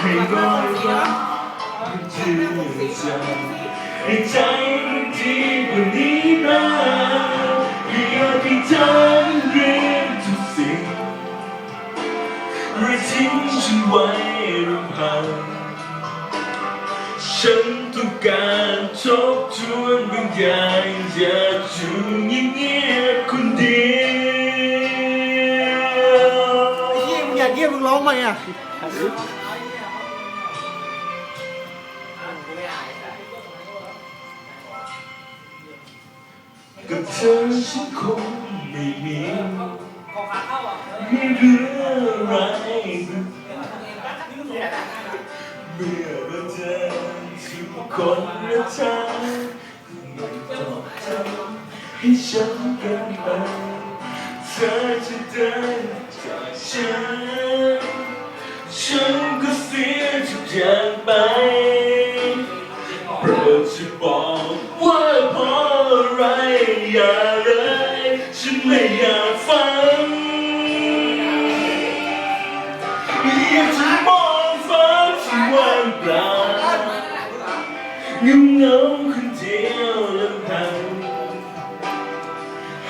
ให้รอยรักจืดจางให้ใจมันดีกว่านี้บ้างอยากให้เธอเรียนทุกสิ่งไม่ทิ้งฉันไว้รำพังฉันต้องการทบทวนบางอย่างอยากอยู่เงียบๆคนเดียวไอ้เหี้ยมึงอยากเงียบมึงร้องไหมอะ กับเธอฉันคงไม่มีไม่เหลืออะไรเมื่อเราเจอทุกคนและเธอไม่ต้องทำให้ฉันเกินไปเธอจะเดินจากฉันฉันก็เสียทุกอย่างไปโปรดจะบอกว่า ไรอย่าเลยฉันไม่อยากฟังอยากจะมองฟ้าที่ว่างเปล่าเงาเงาคนเดียวลำพัง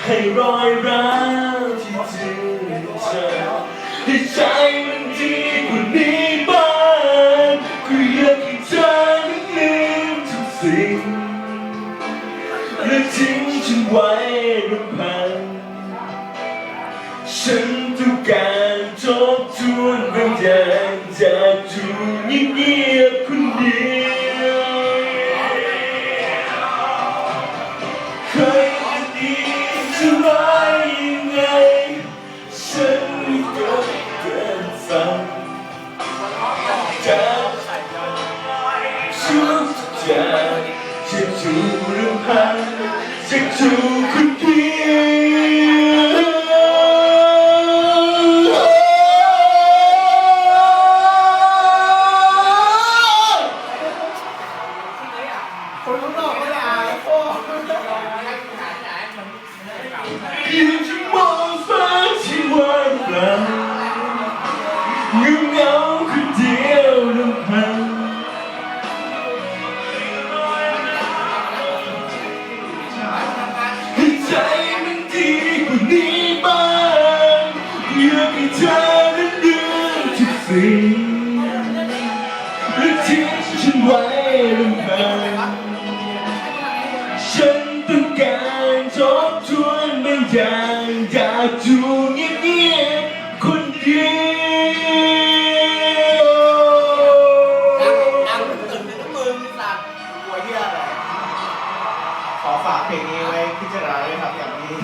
ให้รอยร้าวที่จืดจางให้ใจ ว้รำพัน ฉันต้องการทบทวนบางอย่างจากอยู่เงียบๆคนเดียวเคยจะดีจะร้ายยังไง ฉันไม่ก็เกินฝันจากทุกอย่างจะจูรำพันจะจูคน ทุกสิ่งและทิ้งฉันไว้ลำพังฉันต้องการทบทวนบางอย่างอยากอยู่เงียบๆคนเดียวดังตื่นในมือสัตว์กลัวเหี้ยอะไรขอฝากเพลงนี้ไว้พิจารณาด้วยครับอย่างนี้